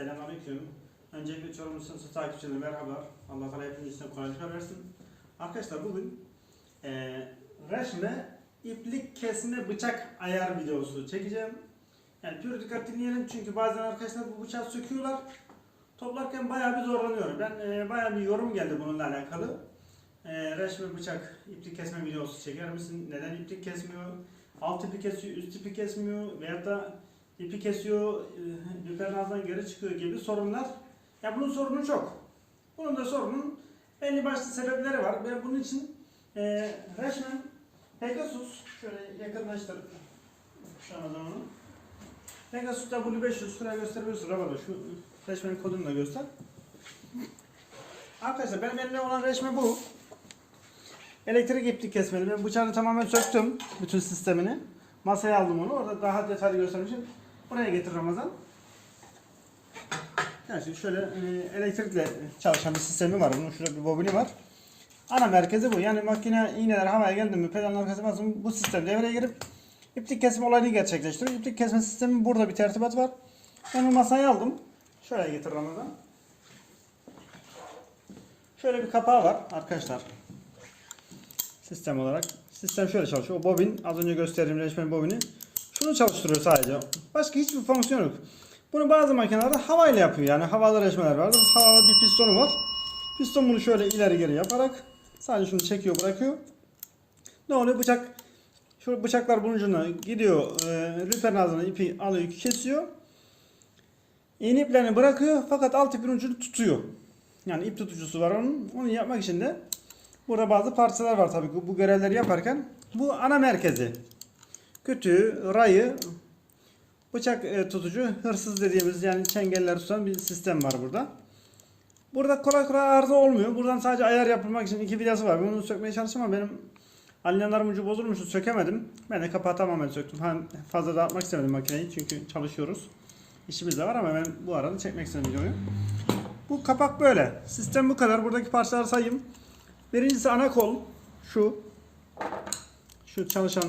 Selamünaleyküm. Öncelikle Çorum Sınıfı takipçileri merhaba. Allah Teala hepiniz için kolaylıklar versin. Arkadaşlar bugün eee reşme iplik kesme bıçak ayar videosu çekeceğim. Yani pür dikkat dinleyelim çünkü bazen arkadaşlar bu bıçağı söküyorlar. Toplarken bayağı bir zorlanıyorum. Ben eee bayağı bir yorum geldi bununla alakalı. Eee reşme bıçak iplik kesme videosu çeker misin? Neden iplik kesmiyor? Alt ipi kesiyor, üst ipi kesmiyor veyahut da ipi kesiyor, e, lüfer ağzından geri çıkıyor gibi sorunlar. Ya bunun sorunu çok. Bunun da sorunun belli başlı sebepleri var ve bunun için e, resmen Pegasus, şöyle yakınlaştırıp şu an onu. Pegasus W500 şuraya gösterebilirsin Rabada şu resmen kodunu da göster. Arkadaşlar benim elimde olan resmi bu. Elektrik iplik kesmeli. Ben bıçağını tamamen söktüm. Bütün sistemini. Masaya aldım onu. Orada daha detaylı göstermişim. Buraya getir Ramazan. Yani şöyle e, elektrikle çalışan bir sistemi var. Bunun şurada bir bobini var. Ana merkezi bu. Yani makine iğneler havaya geldi mi pedalın arkası basın bu sistem devreye girip iplik kesme olayını gerçekleştiriyor. İplik kesme sistemi burada bir tertibat var. Ben bu masayı aldım. Şöyle getir Ramazan. Şöyle bir kapağı var arkadaşlar. Sistem olarak. Sistem şöyle çalışıyor. O bobin az önce gösterdiğim resmen bobini şunu çalıştırıyor sadece. Başka hiçbir fonksiyon yok. Bunu bazı makinelerde havayla yapıyor. Yani havalı resmeler var. Havalı bir pistonu var. Piston bunu şöyle ileri geri yaparak sadece şunu çekiyor bırakıyor. Ne oluyor? Bıçak şu bıçaklar bunun ucuna gidiyor. E, lüfer ağzına ipi alıyor kesiyor. İğne iplerini bırakıyor fakat alt ipin ucunu tutuyor. Yani ip tutucusu var onun. Onu yapmak için de burada bazı parçalar var tabii ki bu görevleri yaparken. Bu ana merkezi. Kütüğü, rayı, bıçak e, tutucu, hırsız dediğimiz yani çengeller tutan bir sistem var burada. Burada kolay kolay arıza olmuyor. Buradan sadece ayar yapılmak için iki vidası var. Bunu sökmeye çalıştım ama benim alyanlarım ucu bozulmuş, sökemedim. Ben de kapağı tamamen söktüm. Hem fazla dağıtmak istemedim makineyi çünkü çalışıyoruz. İşimiz de var ama ben bu arada çekmek istedim videoyu. Bu kapak böyle. Sistem bu kadar. Buradaki parçaları sayayım. Birincisi ana kol. Şu. Şu çalışan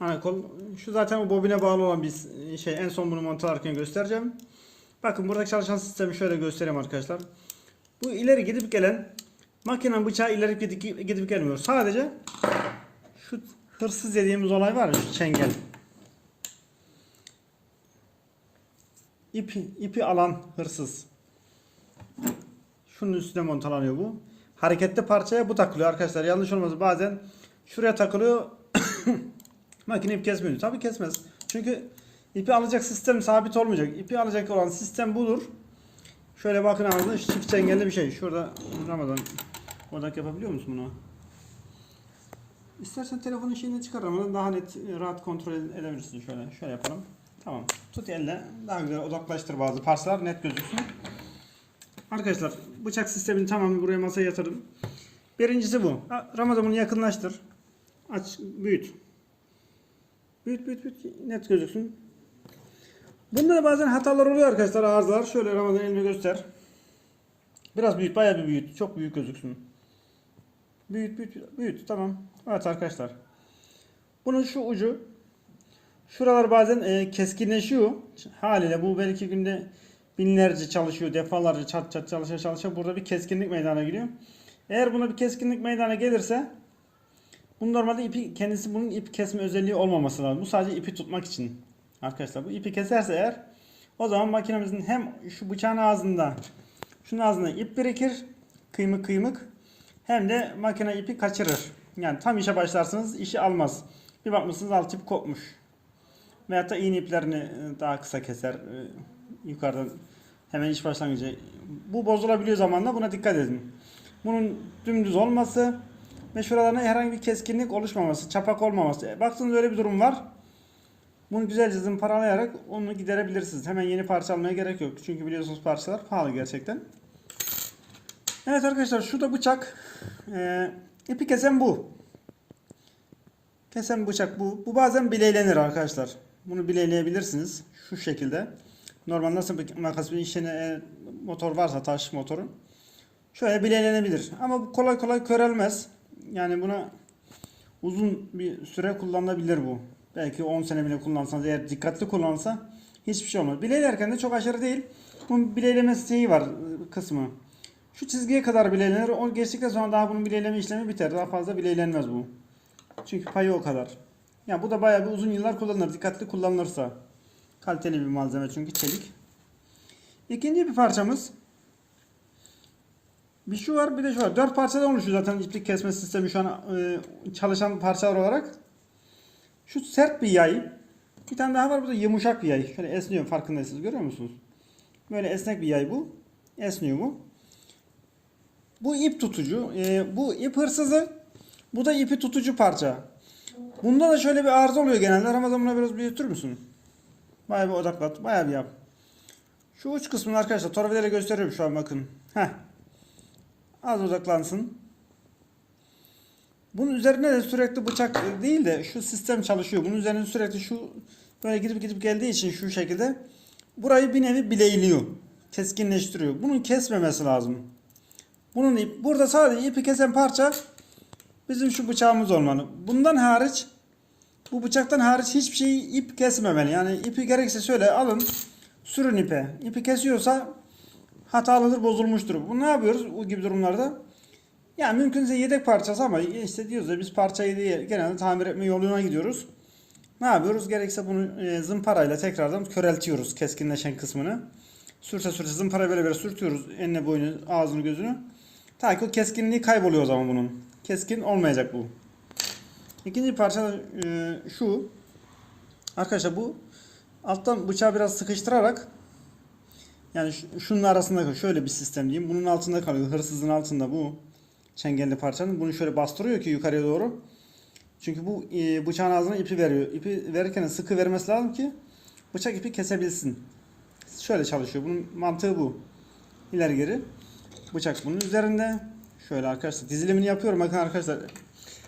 ana kol. Şu zaten bu bobine bağlı olan bir şey. En son bunu montalarken göstereceğim. Bakın buradaki çalışan sistemi şöyle göstereyim arkadaşlar. Bu ileri gidip gelen makinenin bıçağı ileri gidip, gidip gelmiyor. Sadece şu hırsız dediğimiz olay var ya şu çengel. İpi, ipi alan hırsız. Şunun üstüne montalanıyor bu. Hareketli parçaya bu takılıyor arkadaşlar. Yanlış olmaz. Bazen şuraya takılıyor. Makine ip kesmiyor. Tabii kesmez. Çünkü ipi alacak sistem sabit olmayacak. İpi alacak olan sistem budur. Şöyle bakın ağzına çift çengelli bir şey. Şurada Ramazan oradan yapabiliyor musun bunu? İstersen telefonun şeyini çıkar Ramazan daha net rahat kontrol edebilirsin şöyle. Şöyle yapalım. Tamam. Tut elle. Daha güzel odaklaştır bazı parçalar net gözüksün. Arkadaşlar bıçak sistemini tamamen buraya masaya yatırdım. Birincisi bu. Ramazan bunu yakınlaştır. Aç, büyüt. Büyüt, büyüt, büyüt. Net gözüksün. Bunda da bazen hatalar oluyor arkadaşlar arızalar. Şöyle Ramazan elime göster. Biraz büyüt, bayağı bir büyüt. Çok büyük gözüksün. Büyüt, büyüt, büyüt. Tamam. Evet arkadaşlar. Bunun şu ucu Şuralar bazen e, keskinleşiyor. Haliyle bu belki günde binlerce çalışıyor, defalarca çat çat çalışa çalışa burada bir keskinlik meydana geliyor. Eğer buna bir keskinlik meydana gelirse bu normalde ipi kendisi bunun ip kesme özelliği olmaması lazım. Bu sadece ipi tutmak için. Arkadaşlar bu ipi keserse eğer o zaman makinemizin hem şu bıçağın ağzında şunun ağzında ip birikir kıymık kıymık hem de makine ipi kaçırır. Yani tam işe başlarsınız işi almaz. Bir bakmışsınız alt ip kopmuş. Veyahut da iğne iplerini e, daha kısa keser. e, Yukarıdan hemen iş başlangıcı. Bu bozulabiliyor zamanla buna dikkat edin. Bunun dümdüz olması ve şuralarına herhangi bir keskinlik oluşmaması, çapak olmaması. E, Baktığınız öyle bir durum var. Bunu güzelce zımparalayarak onu giderebilirsiniz. Hemen yeni parça almaya gerek yok. Çünkü biliyorsunuz parçalar pahalı gerçekten. Evet arkadaşlar şu da bıçak. Ee, ipi kesen bu. Kesen bıçak bu. Bu bazen bileylenir arkadaşlar. Bunu bileyleyebilirsiniz. Şu şekilde. Normal nasıl bir makas bir işine e, motor varsa taş motoru. Şöyle bileylenebilir. Ama bu kolay kolay körelmez. Yani buna uzun bir süre kullanılabilir bu. Belki 10 sene bile kullansanız eğer dikkatli kullansa Hiçbir şey olmaz. Bileylerken de çok aşırı değil. Bunun bileyleme şeyi var ıı, kısmı. Şu çizgiye kadar bileylenir. O geçtikten sonra daha bunun bileyleme işlemi biter. Daha fazla bileylenmez bu. Çünkü payı o kadar. Ya bu da bayağı bir uzun yıllar kullanılır. Dikkatli kullanılırsa. Kaliteli bir malzeme çünkü çelik. İkinci bir parçamız. Bir şu var bir de şu var. Dört parçadan oluşuyor zaten iplik kesme sistemi şu an e, çalışan parçalar olarak. Şu sert bir yay. Bir tane daha var bu da yumuşak bir yay. Şöyle esniyor farkındaysanız görüyor musunuz? Böyle esnek bir yay bu. Esniyor bu. Bu ip tutucu. E, bu ip hırsızı. Bu da ipi tutucu parça. Bunda da şöyle bir arıza oluyor genelde. Ramazan buna biraz büyütür müsün? Bayağı bir odaklat. Bayağı bir yap. Şu uç kısmını arkadaşlar torbalayla gösteriyorum şu an bakın. Heh. Az odaklansın. Bunun üzerine de sürekli bıçak değil de şu sistem çalışıyor. Bunun üzerine sürekli şu böyle gidip gidip geldiği için şu şekilde burayı bir nevi bileyliyor. Keskinleştiriyor. Bunun kesmemesi lazım. Bunun ip, burada sadece ipi kesen parça bizim şu bıçağımız olmalı. Bundan hariç bu bıçaktan hariç hiçbir şeyi ip kesmemeli. Yani ipi gerekse şöyle alın sürün ipe. İpi kesiyorsa hatalıdır, bozulmuştur. Bu ne yapıyoruz bu gibi durumlarda? Yani mümkünse yedek parçası ama işte diyoruz ya biz parçayı değil, genelde tamir etme yoluna gidiyoruz. Ne yapıyoruz? Gerekse bunu e, zımparayla tekrardan köreltiyoruz keskinleşen kısmını. Sürse sürse zımparayı böyle böyle sürtüyoruz eline boyunu, ağzını, gözünü. Ta ki o keskinliği kayboluyor o zaman bunun. Keskin olmayacak bu. İkinci parça e, şu. Arkadaşlar bu alttan bıçağı biraz sıkıştırarak yani şu- şunun arasında. Şöyle bir sistem diyeyim. Bunun altında kalıyor. Hırsızın altında bu çengelli parçanın. Bunu şöyle bastırıyor ki yukarıya doğru. Çünkü bu e, bıçağın ağzına ipi veriyor. İpi verirken sıkı vermesi lazım ki bıçak ipi kesebilsin. Şöyle çalışıyor. Bunun mantığı bu. İleri geri. Bıçak bunun üzerinde. Şöyle arkadaşlar dizilimini yapıyorum. Bakın arkadaşlar.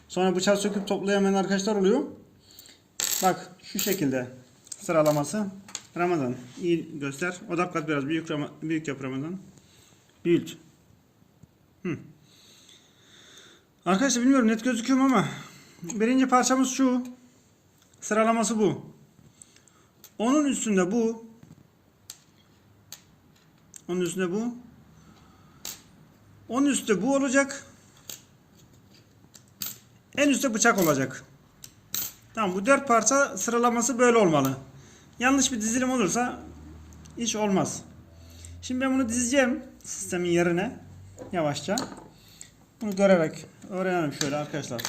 Sonra bıçağı söküp toplayamayan arkadaşlar oluyor. Bak şu şekilde sıralaması. Ramazan iyi göster. Odaklat biraz büyük Rama- büyük yap Ramazan. Büyüt. Hı. Arkadaşlar bilmiyorum net gözüküyor mu ama birinci parçamız şu. Sıralaması bu. Onun üstünde bu. Onun üstünde bu. Onun üstte bu olacak. En üstte bıçak olacak. Tamam bu dört parça sıralaması böyle olmalı. Yanlış bir dizilim olursa iş olmaz. Şimdi ben bunu dizeceğim sistemin yerine yavaşça. Bunu görerek öğrenelim şöyle arkadaşlar.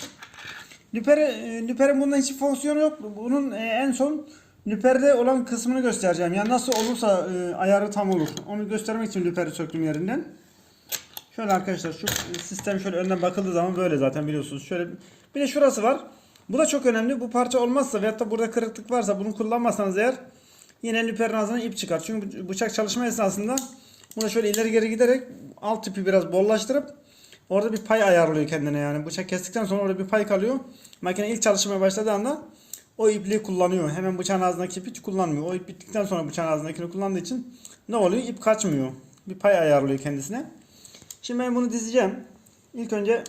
Lüperi, e, lüperin bunda hiçbir fonksiyonu yok. Bunun e, en son lüperde olan kısmını göstereceğim. Yani nasıl olursa e, ayarı tam olur. Onu göstermek için lüperi söktüm yerinden. Şöyle arkadaşlar şu sistem şöyle önden bakıldığı zaman böyle zaten biliyorsunuz. Şöyle bir de şurası var. Bu da çok önemli. Bu parça olmazsa veyahut da burada kırıklık varsa bunu kullanmazsanız eğer yine lüperin ağzına ip çıkar. Çünkü bıçak çalışma esnasında bunu şöyle ileri geri giderek alt ipi biraz bollaştırıp orada bir pay ayarlıyor kendine yani. Bıçak kestikten sonra orada bir pay kalıyor. Makine ilk çalışmaya başladığı anda o ipliği kullanıyor. Hemen bıçağın ağzındaki ipi kullanmıyor. O ip bittikten sonra bıçağın ağzındakini kullandığı için ne oluyor? İp kaçmıyor. Bir pay ayarlıyor kendisine. Şimdi ben bunu dizeceğim. İlk önce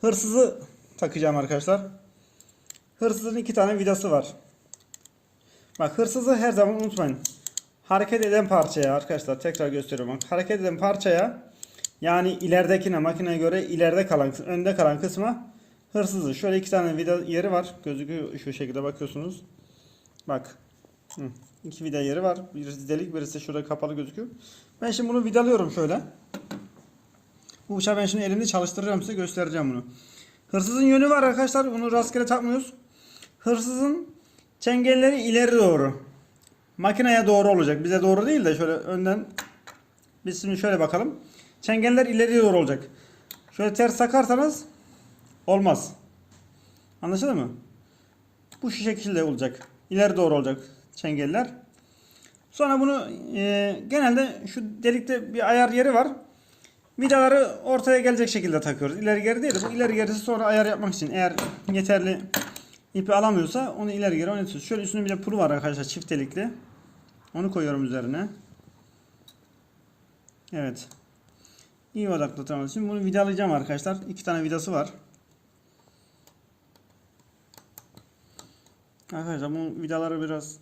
hırsızı takacağım arkadaşlar. Hırsızın iki tane vidası var. Bak hırsızı her zaman unutmayın. Hareket eden parçaya arkadaşlar tekrar gösteriyorum. Bak, hareket eden parçaya yani ileridekine makineye göre ileride kalan önde kalan kısma hırsızı. Şöyle iki tane vida yeri var. Gözüküyor şu şekilde bakıyorsunuz. Bak. Hı. İki vida yeri var. Birisi delik birisi şurada kapalı gözüküyor. Ben şimdi bunu vidalıyorum şöyle. Bu bıçağı ben şimdi elimde çalıştıracağım size göstereceğim bunu. Hırsızın yönü var arkadaşlar. Bunu rastgele takmıyoruz. Hırsızın çengelleri ileri doğru. Makineye doğru olacak. Bize doğru değil de şöyle önden biz şimdi şöyle bakalım. Çengeller ileri doğru olacak. Şöyle ters takarsanız olmaz. Anlaşıldı mı? Bu şu şekilde olacak. İleri doğru olacak çengeller. Sonra bunu e, genelde şu delikte bir ayar yeri var. Vidaları ortaya gelecek şekilde takıyoruz. İleri geri değil de bu ileri gerisi sonra ayar yapmak için eğer yeterli ipi alamıyorsa onu ileri geri oynatıyoruz. Şöyle üstünde bir de pulu var arkadaşlar çift delikli. Onu koyuyorum üzerine. Evet. İyi odaklatamadım. Şimdi bunu vidalayacağım arkadaşlar. İki tane vidası var. Arkadaşlar bu vidaları biraz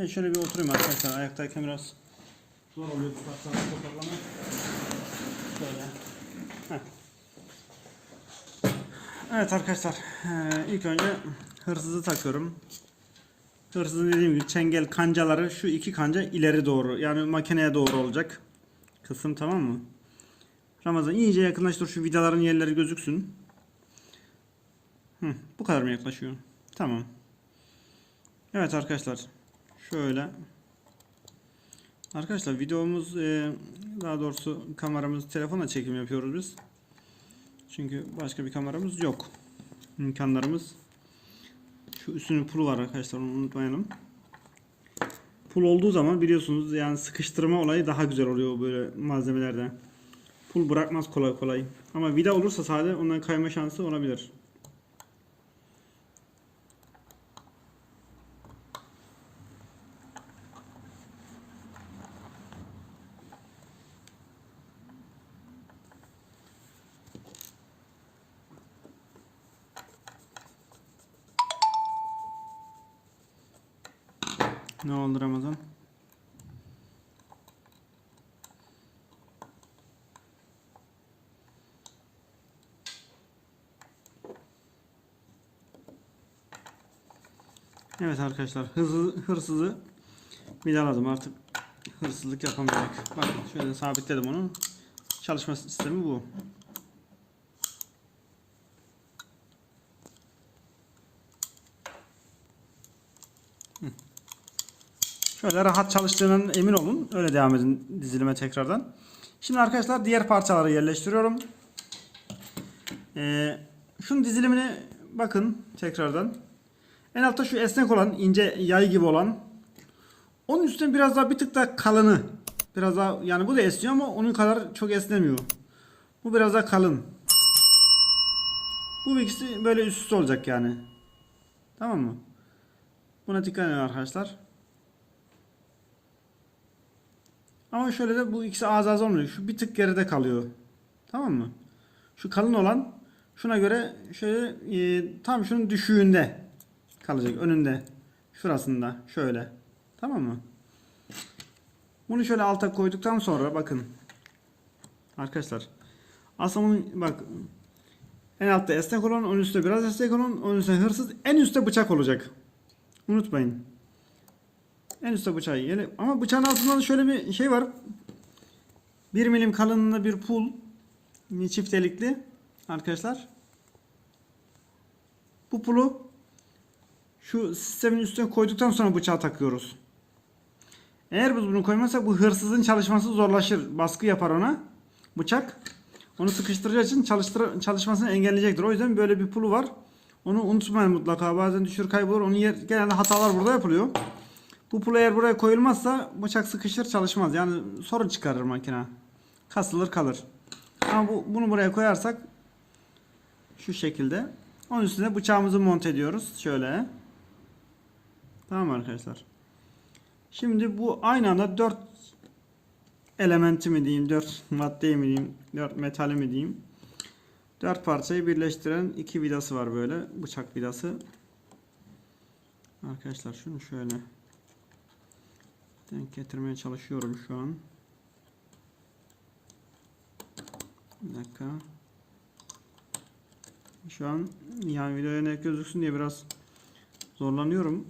Ben şöyle bir oturayım arkadaşlar. Ayaktayken biraz zor oluyor bu toparlamak. Şöyle. Heh. Evet arkadaşlar. eee, ilk önce hırsızı takıyorum. Hırsızın dediğim gibi çengel kancaları şu iki kanca ileri doğru. Yani makineye doğru olacak. Kısım tamam mı? Ramazan iyice yakınlaştır şu vidaların yerleri gözüksün. Hı, bu kadar mı yaklaşıyor? Tamam. Evet arkadaşlar. Şöyle. Arkadaşlar videomuz e, daha doğrusu kameramız telefonla çekim yapıyoruz biz. Çünkü başka bir kameramız yok. İmkanlarımız. Şu üstünün pulu var arkadaşlar onu unutmayalım. Pul olduğu zaman biliyorsunuz yani sıkıştırma olayı daha güzel oluyor böyle malzemelerde. Pul bırakmaz kolay kolay. Ama vida olursa sade ondan kayma şansı olabilir. Ne oldu Ramazan? Evet arkadaşlar hızlı, hırsızı vidaladım artık hırsızlık yapamayacak. Bak şöyle sabitledim onu. Çalışma sistemi bu. Şöyle rahat çalıştığının emin olun. Öyle devam edin dizilime tekrardan. Şimdi arkadaşlar diğer parçaları yerleştiriyorum. Ee, şunun dizilimine bakın tekrardan. En altta şu esnek olan ince yay gibi olan. Onun üstüne biraz daha bir tık daha kalını. Biraz daha yani bu da esniyor ama onun kadar çok esnemiyor. Bu biraz daha kalın. Bu ikisi böyle üst üste olacak yani. Tamam mı? Buna dikkat edin arkadaşlar. Ama şöyle de bu ikisi az az olmuyor. Şu bir tık geride kalıyor. Tamam mı? Şu kalın olan şuna göre şöyle e, tam şunun düşüğünde kalacak. Önünde. Şurasında. Şöyle. Tamam mı? Bunu şöyle alta koyduktan sonra bakın. Arkadaşlar. Aslında bunun bak en altta esnek olan, onun üstte biraz esnek olan, onun üstte hırsız, en üstte bıçak olacak. Unutmayın. En üstte bıçağı yiyelim. Ama bıçağın altında da şöyle bir şey var. 1 milim kalınlığında bir pul. Çift delikli. Arkadaşlar. Bu pulu şu sistemin üstüne koyduktan sonra bıçağı takıyoruz. Eğer biz bunu koymazsak bu hırsızın çalışması zorlaşır. Baskı yapar ona. Bıçak. Onu sıkıştıracağı için çalıştır çalışmasını engelleyecektir. O yüzden böyle bir pulu var. Onu unutmayın mutlaka. Bazen düşür kaybolur. Onun yer, genelde hatalar burada yapılıyor. Bu pul eğer buraya koyulmazsa bıçak sıkışır çalışmaz. Yani sorun çıkarır makine. Kasılır kalır. Ama bu, bunu buraya koyarsak şu şekilde. Onun üstüne bıçağımızı monte ediyoruz. Şöyle. Tamam arkadaşlar. Şimdi bu aynı anda 4 elementi mi diyeyim, 4 maddeyi mi diyeyim, 4 metali mi diyeyim. 4 parçayı birleştiren iki vidası var böyle. Bıçak vidası. Arkadaşlar şunu şöyle denk getirmeye çalışıyorum şu an. Bir dakika. Şu an yani videoya net gözüksün diye biraz zorlanıyorum.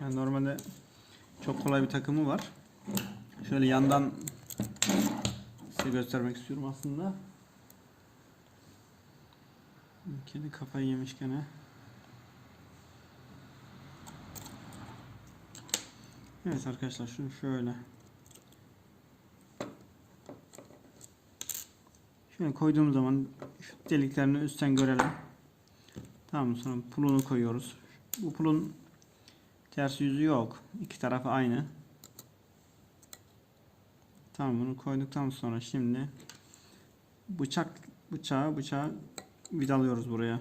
Yani normalde çok kolay bir takımı var. Şöyle yandan size göstermek istiyorum aslında. Kedi kafayı yemiş gene. Evet arkadaşlar şunu şöyle şöyle koyduğum zaman şu deliklerini üstten görelim. Tamam sonra pulunu koyuyoruz. Bu pulun ters yüzü yok. İki tarafı aynı. Tamam bunu koyduktan sonra şimdi bıçak bıçağı bıçağı vidalıyoruz buraya.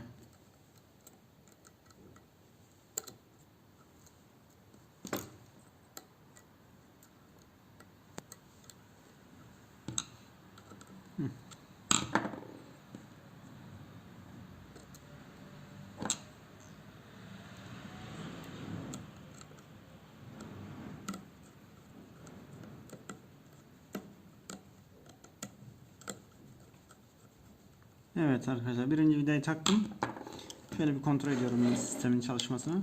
Evet arkadaşlar birinci vidayı taktım. Şöyle bir kontrol ediyorum sistemin çalışmasını.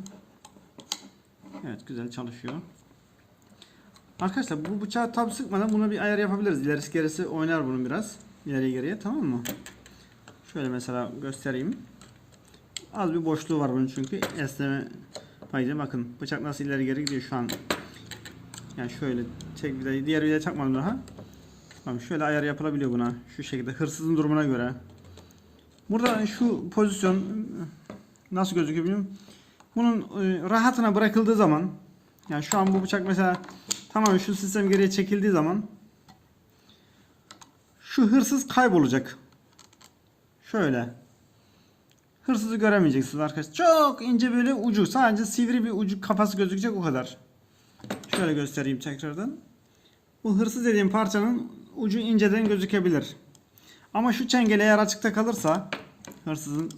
Evet güzel çalışıyor. Arkadaşlar bu bıçağı tam sıkmadan buna bir ayar yapabiliriz. İlerisi gerisi oynar bunu biraz. İleriye geriye tamam mı? Şöyle mesela göstereyim. Az bir boşluğu var bunun çünkü esneme payı. Bakın bıçak nasıl ileri geri gidiyor şu an. Yani şöyle tek vidayı diğer vidayı takmadım daha. Tamam şöyle ayar yapılabiliyor buna. Şu şekilde hırsızın durumuna göre. Burada şu pozisyon nasıl gözüküyor bilmiyorum. Bunun e, rahatına bırakıldığı zaman yani şu an bu bıçak mesela tamam şu sistem geriye çekildiği zaman şu hırsız kaybolacak. Şöyle. Hırsızı göremeyeceksiniz arkadaşlar. Çok ince böyle ucu. Sadece sivri bir ucu kafası gözükecek o kadar. Şöyle göstereyim tekrardan. Bu hırsız dediğim parçanın ucu inceden gözükebilir. Ama şu çengel eğer açıkta kalırsa hırsızın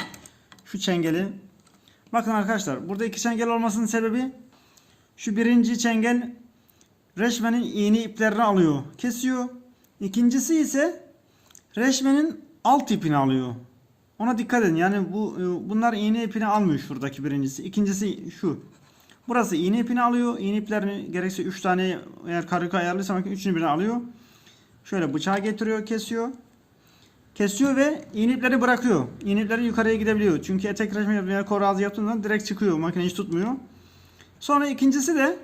şu çengeli bakın arkadaşlar burada iki çengel olmasının sebebi şu birinci çengel reşmenin iğne iplerini alıyor kesiyor. İkincisi ise reşmenin alt ipini alıyor. Ona dikkat edin. Yani bu e, bunlar iğne ipini almıyor şuradaki birincisi. İkincisi şu. Burası iğne ipini alıyor. İğne iplerini gerekse 3 tane eğer karika ayarlıysam 3'ünü birden alıyor. Şöyle bıçağı getiriyor, kesiyor. Kesiyor ve iğne ipleri bırakıyor. İğne ipleri yukarıya gidebiliyor. Çünkü etek reşme yapıyor, kor ağzı yaptığından direkt çıkıyor. Makine hiç tutmuyor. Sonra ikincisi de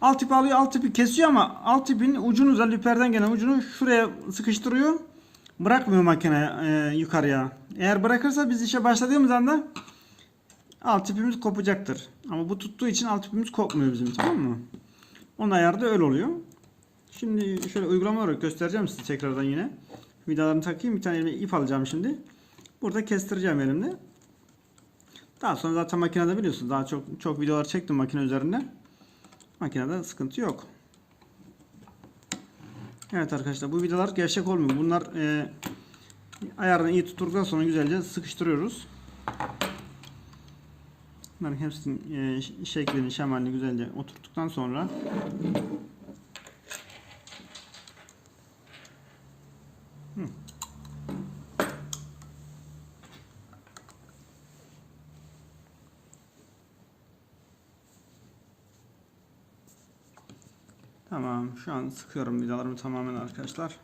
alt ipi alıyor, alt ipi kesiyor ama alt ipin ucunu da lüperden gelen ucunu şuraya sıkıştırıyor. Bırakmıyor makine e, yukarıya. Eğer bırakırsa biz işe başladığımız anda alt ipimiz kopacaktır. Ama bu tuttuğu için alt ipimiz kopmuyor bizim tamam mı? Onun ayarı da öyle oluyor. Şimdi şöyle uygulama olarak göstereceğim size tekrardan yine. Vidalarını takayım. Bir tane elime ip alacağım şimdi. Burada kestireceğim elimle. Daha sonra zaten makinede biliyorsunuz. Daha çok çok videolar çektim makine üzerinde. Makinede sıkıntı yok. Evet arkadaşlar bu vidalar gevşek olmuyor. Bunlar e, ayarını iyi tutturduktan sonra güzelce sıkıştırıyoruz. Bunların hepsinin e, şeklini, şemalini güzelce oturttuktan sonra Tamam. Şu an sıkıyorum vidalarımı tamamen arkadaşlar.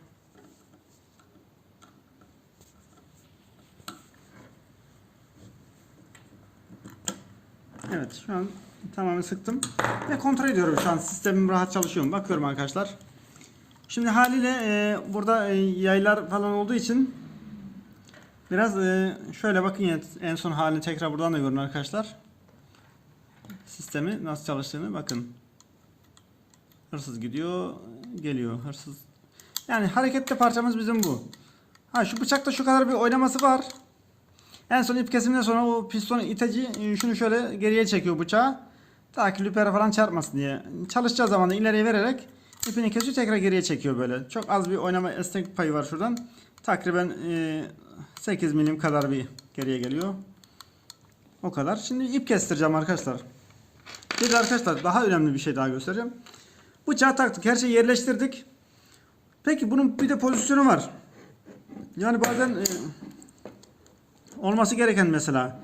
Evet şu an tamamen sıktım. Ve kontrol ediyorum şu an sistemim rahat çalışıyor mu? Bakıyorum arkadaşlar. Şimdi haliyle e, burada e, yaylar falan olduğu için biraz e, şöyle bakın ya en son halini tekrar buradan da görün arkadaşlar. Sistemi nasıl çalıştığını bakın. Hırsız gidiyor, geliyor. Hırsız. Yani hareketli parçamız bizim bu. Ha şu bıçakta şu kadar bir oynaması var. En son ip kesiminden sonra o piston iteci e, şunu şöyle geriye çekiyor bıçağı. Ta ki lüpere falan çarpmasın diye. Çalışacağı zaman da ileriye vererek ipini kesiyor tekrar geriye çekiyor böyle. Çok az bir oynama esnek payı var şuradan. Takriben e, 8 milim kadar bir geriye geliyor. O kadar. Şimdi ip kestireceğim arkadaşlar. Bir arkadaşlar daha önemli bir şey daha göstereceğim. Bıçağı taktık. Her şeyi yerleştirdik. Peki bunun bir de pozisyonu var. Yani bazen e, olması gereken mesela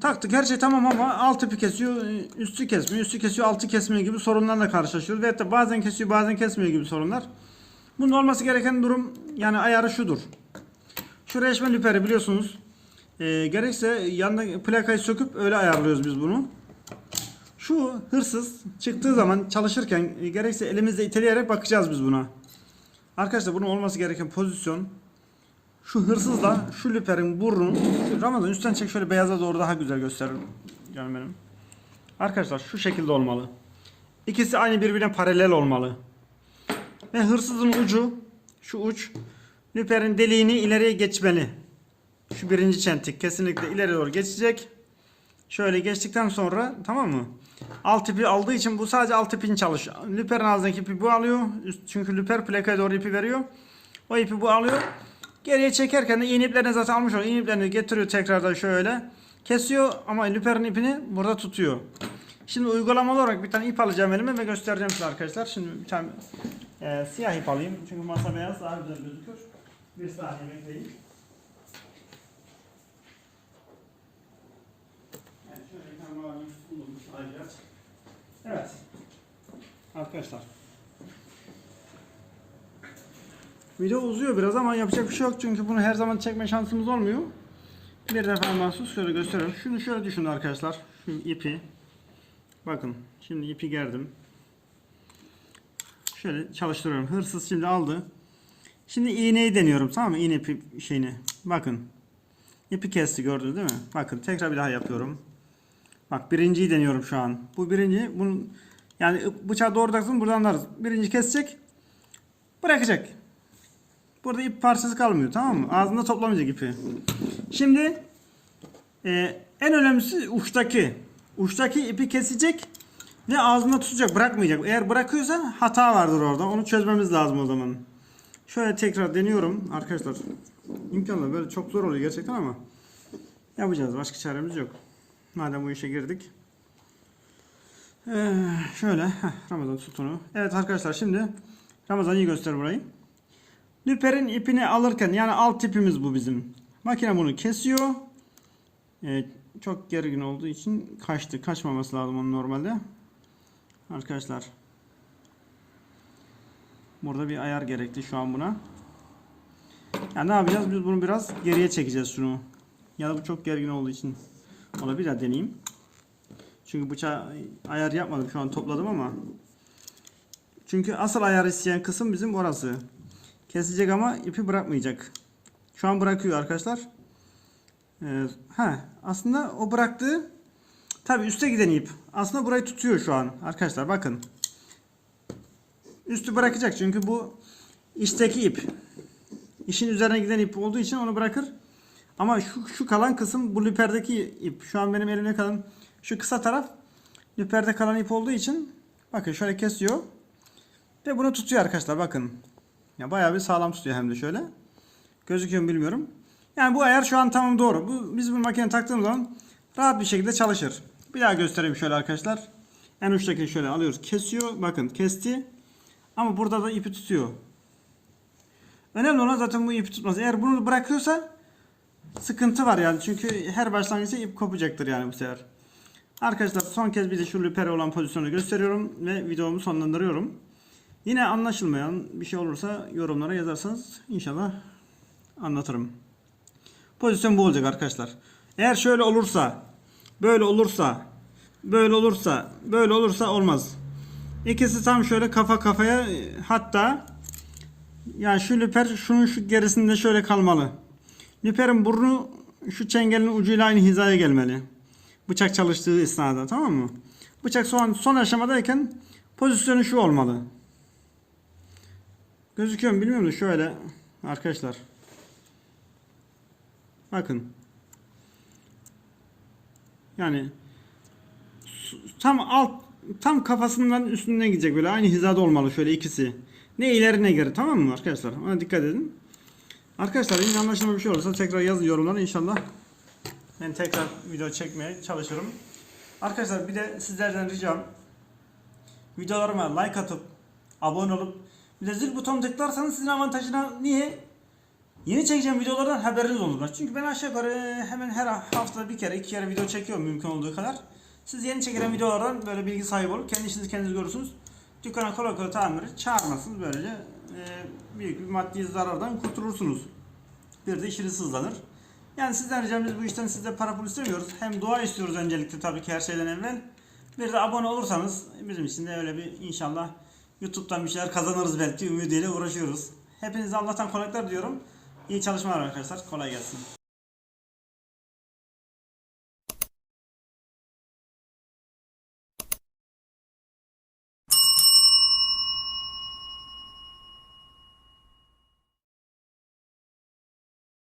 taktık her şey tamam ama alt ipi kesiyor, e, üstü kesmiyor, üstü kesiyor, altı kesmiyor gibi sorunlarla karşılaşıyoruz. Ve hatta bazen kesiyor, bazen kesmiyor gibi sorunlar. Bunun olması gereken durum yani ayarı şudur. Şu reşme lüperi biliyorsunuz. E, gerekse yanında plakayı söküp öyle ayarlıyoruz biz bunu. Şu hırsız çıktığı zaman çalışırken e, gerekse elimizle iteleyerek bakacağız biz buna. Arkadaşlar bunun olması gereken pozisyon şu hırsızla şu lüperin burnunu Ramazan üstten çek şöyle beyaza doğru daha güzel gösterir canım benim. Arkadaşlar şu şekilde olmalı. İkisi aynı birbirine paralel olmalı. Ve hırsızın ucu şu uç lüperin deliğini ileriye geçmeli. Şu birinci çentik kesinlikle ileri doğru geçecek. Şöyle geçtikten sonra tamam mı? Alt ipi aldığı için bu sadece alt ipin çalışıyor. Lüperin ağzındaki ipi bu alıyor. Çünkü lüper plakaya doğru ipi veriyor. O ipi bu alıyor. Geriye çekerken de iğne iplerini zaten almış oluyor. İğne iplerini getiriyor tekrardan şöyle. Kesiyor ama lüperin ipini burada tutuyor. Şimdi uygulamalı olarak bir tane ip alacağım elime ve göstereceğim size arkadaşlar. Şimdi bir tane e, siyah ip alayım. Çünkü masa beyaz daha güzel gözükür. Bir saniye bekleyin. Yani şöyle bir tane alayım. Evet. Arkadaşlar. Video uzuyor biraz ama yapacak bir şey yok çünkü bunu her zaman çekme şansımız olmuyor. Bir defa mahsus şöyle gösteriyorum. Şunu şöyle düşünün arkadaşlar. Şu ipi. Bakın şimdi ipi gerdim. Şöyle çalıştırıyorum. Hırsız şimdi aldı. Şimdi iğneyi deniyorum tamam mı? İğne ipi şeyini. Bakın. İpi kesti gördünüz değil mi? Bakın tekrar bir daha yapıyorum. Bak birinciyi deniyorum şu an. Bu birinci. Bunun yani bıçağı doğrayacaksın buradan anlarız. Birinci kesecek. Bırakacak. Burada ip parçası kalmıyor tamam mı? Ağzında toplamayacak ipi. Şimdi e, en önemlisi uçtaki. Uçtaki ipi kesecek ve ağzında tutacak bırakmayacak. Eğer bırakıyorsa hata vardır orada. Onu çözmemiz lazım o zaman. Şöyle tekrar deniyorum arkadaşlar. İmkanla böyle çok zor oluyor gerçekten ama yapacağız. Başka çaremiz yok. Madem bu işe girdik. Ee, şöyle heh, Ramazan sütunu. Evet arkadaşlar şimdi Ramazan iyi göster burayı. Lüperin ipini alırken yani alt ipimiz bu bizim. Makine bunu kesiyor. Ee, çok gergin olduğu için kaçtı. Kaçmaması lazım onun normalde. Arkadaşlar. Burada bir ayar gerekti şu an buna. Yani ne yapacağız? Biz bunu biraz geriye çekeceğiz şunu. Ya da bu çok gergin olduğu için olabilir. Ya deneyeyim. Çünkü bıçağı ayar yapmadım. Şu an topladım ama. Çünkü asıl ayar isteyen kısım bizim orası. Kesecek ama ipi bırakmayacak. Şu an bırakıyor arkadaşlar. Ee, ha, aslında o bıraktığı tabi üste giden ip. Aslında burayı tutuyor şu an. Arkadaşlar bakın. Üstü bırakacak çünkü bu içteki ip. İşin üzerine giden ip olduğu için onu bırakır. Ama şu, şu kalan kısım bu lüperdeki ip. Şu an benim elimde kalan şu kısa taraf lüperde kalan ip olduğu için bakın şöyle kesiyor. Ve bunu tutuyor arkadaşlar bakın. Ya bayağı bir sağlam tutuyor hem de şöyle. Gözüküyor mu bilmiyorum. Yani bu ayar şu an tamam doğru. Bu, biz bu makine taktığımız zaman rahat bir şekilde çalışır. Bir daha göstereyim şöyle arkadaşlar. En uçtakini şöyle alıyoruz. Kesiyor. Bakın kesti. Ama burada da ipi tutuyor. Önemli olan zaten bu ipi tutması. Eğer bunu bırakıyorsa sıkıntı var yani. Çünkü her başlangıçta ip kopacaktır yani bu sefer. Arkadaşlar son kez bir de şu lüpere olan pozisyonu gösteriyorum ve videomu sonlandırıyorum. Yine anlaşılmayan bir şey olursa yorumlara yazarsanız inşallah anlatırım. Pozisyon bu olacak arkadaşlar. Eğer şöyle olursa, böyle olursa, böyle olursa, böyle olursa olmaz. İkisi tam şöyle kafa kafaya hatta yani şu lüper şunun şu gerisinde şöyle kalmalı. Lüperin burnu şu çengelin ucuyla aynı hizaya gelmeli. Bıçak çalıştığı esnada tamam mı? Bıçak son, son aşamadayken pozisyonu şu olmalı. Gözüküyor mu bilmiyorum da şöyle arkadaşlar. Bakın. Yani tam alt tam kafasından üstünden gidecek böyle aynı hizada olmalı şöyle ikisi. Ne ileri ne geri tamam mı arkadaşlar? Ona dikkat edin. Arkadaşlar yine anlaşılma bir şey olursa tekrar yazın yorumlara inşallah. Ben tekrar video çekmeye çalışırım. Arkadaşlar bir de sizlerden ricam videolarıma like atıp abone olup bir de zil butonu tıklarsanız sizin avantajına niye? Yeni çekeceğim videolardan haberiniz olur. Çünkü ben aşağı yukarı hemen her hafta bir kere iki kere video çekiyorum mümkün olduğu kadar. Siz yeni çekilen videolardan böyle bilgi sahibi olup kendi işinizi kendiniz görürsünüz. Dükkana kolay kolay tamiri çağırmazsınız. Böylece e, büyük bir maddi zarardan kurtulursunuz. Bir de işiniz hızlanır. Yani sizden ricamız bu işten sizde para pul istemiyoruz. Hem dua istiyoruz öncelikle tabii ki her şeyden evvel. Bir de abone olursanız bizim için de öyle bir inşallah YouTube'dan bir şeyler kazanırız belki ümidiyle uğraşıyoruz. Hepinize Allah'tan kolaylıklar diyorum. İyi çalışmalar arkadaşlar. Kolay gelsin.